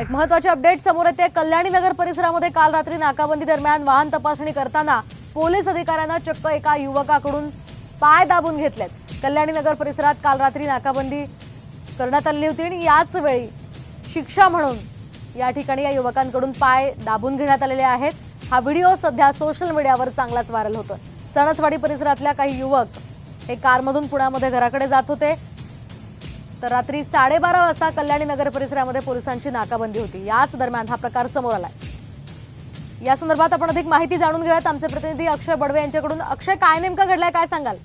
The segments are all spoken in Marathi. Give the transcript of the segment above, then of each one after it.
एक महत्वाची अपडेट समोर येते. कल्याणी नगर परिसरामध्ये काल रात्री नाकाबंदी दरम्यान वाहन तपासणी करताना पोलीस अधिकाऱ्यांना चक्क एका युवकाकडून पाय दाबून घेतलेत. कल्याणी नगर परिसरात काल रात्री नाकाबंदी करण्यात आलेली होती आणि याच वेळी शिक्षा म्हणून या ठिकाणी या युवकांकडून पाय दाबून घेण्यात आलेले आहेत. हा व्हिडिओ सध्या सोशल मीडियावर चांगलाच व्हायरल होतो सणसवाडी परिसरातल्या काही युवक हे कारमधून पुण्यामध्ये घराकडे जात होते. तर रात्री साडेबारा वाजता कल्याणी नगर परिसरामध्ये पोलिसांची नाकाबंदी होती. याच दरम्यान हा प्रकार समोर आलाय. या संदर्भात आपण अधिक माहिती जाणून घेऊयात. आमचे प्रतिनिधी अक्षय बडवे यांच्याकडून. अक्षय काय नेमकं घडलंय? काय सांगाल?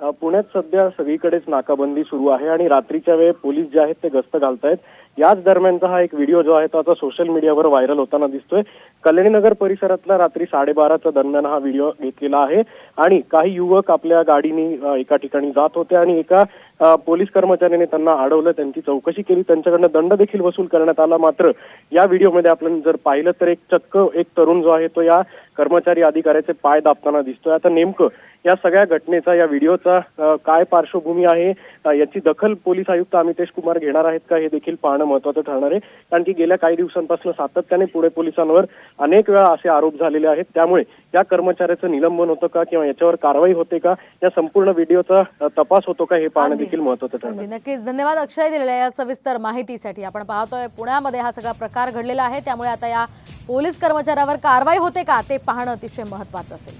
पुण्यात सध्या सगळीकडेच नाकाबंदी सुरू आहे आणि रात्रीच्या वेळी पोलीस जे आहेत ते गस्त घालतायत. याच दरम्यानचा हा एक व्हिडिओ जो आहे तो आता सोशल मीडियावर व्हायरल होताना दिसतोय. कल्याणीनगर परिसरातला रात्री साडेबाराच्या दरम्यान हा व्हिडिओ घेतलेला आहे आणि काही युवक आपल्या गाडीने एका ठिकाणी जात होते आणि एका पोलीस कर्मचाऱ्याने त्यांना अडवलं त्यांची चौकशी केली. त्यांच्याकडनं दंड देखील वसूल करण्यात आला. मात्र या व्हिडिओमध्ये आपण जर पाहिलं तर एक चक्क एक तरुण जो आहे तो या कर्मचारी अधिकाऱ्याचे पाय दाबताना दिसतोय. आता नेमकं या सगळ्या घटनेचा या व्हिडिओचा काय पार्श्वभूमी आहे याची दखल पोलीस आयुक्त अमितेश कुमार घेणार आहेत का हे देखील पाहणं महत्वाचं ठरणार आहे. कारण की गेल्या काही दिवसांपासून सातत्याने पुणे पोलिसांवर अनेक वेळा असे आरोप झालेले आहेत. त्यामुळे या कर्मचाऱ्याचं निलंबन होतं का किंवा याच्यावर कारवाई होते का या संपूर्ण व्हिडिओचा तपास होतो का हे पाहणं. देखील महत्वाचं ठरणार. नक्कीच. धन्यवाद अक्षय दिलेल्या या सविस्तर माहितीसाठी. आपण पाहतोय पुण्यामध्ये हा सगळा प्रकार घडलेला आहे. त्यामुळे आता या पोलीस कर्मचाऱ्यावर कारवाई होते का ते पाहणं अतिशय महत्वाचं असेल.